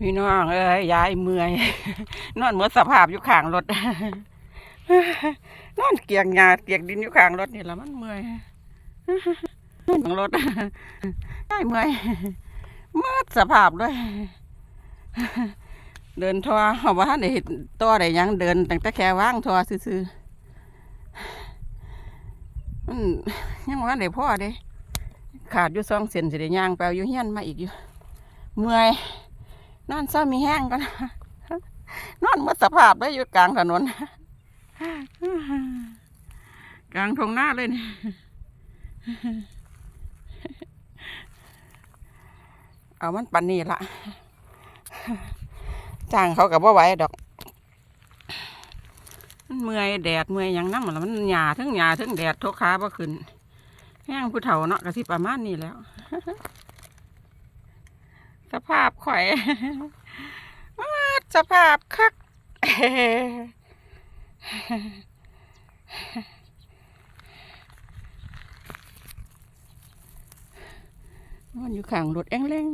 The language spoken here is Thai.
พี่น้องเอ้ยยายเมื่อย นอนเหมือนสภาพอยู่ข้างรถนอนเกียงหญ้าเกียงดินอยู่ข้างรถนี่ละมันเมื่อยนอนข้างรถยายเมื่อยหมืดสภาพด้วย เดินทัวร์เอาว่าได้เห็นตัวได้ยังเดินตั้งแต่แค่ว่างทัวร์ซื่อๆมันยังว่าได้พ่อเด้ขาดอยู่สองเซนสิได้ย่างไปเอาอยู่เฮียนมาอีกอยู่ เมื่อย นอนเศร้ามีแห้งกันนอนหมดสภาพได้อยู่กลางถนนกลางทงหน้าเลยเนี่ยเอามันปันนี่ละจ้างเขากับว่าไหวดอก มันเมื่อยแดดเมื่อยยังน้ำละมันหยาทั้งหยาทั้งแดดทุกขาบ่ขึ้นแห้งผู้เฒ่าเนาะก็สิประมาณนี้แล้ว สภาพข่อยสภาพคักมันอยู่ข้างรถแองแรง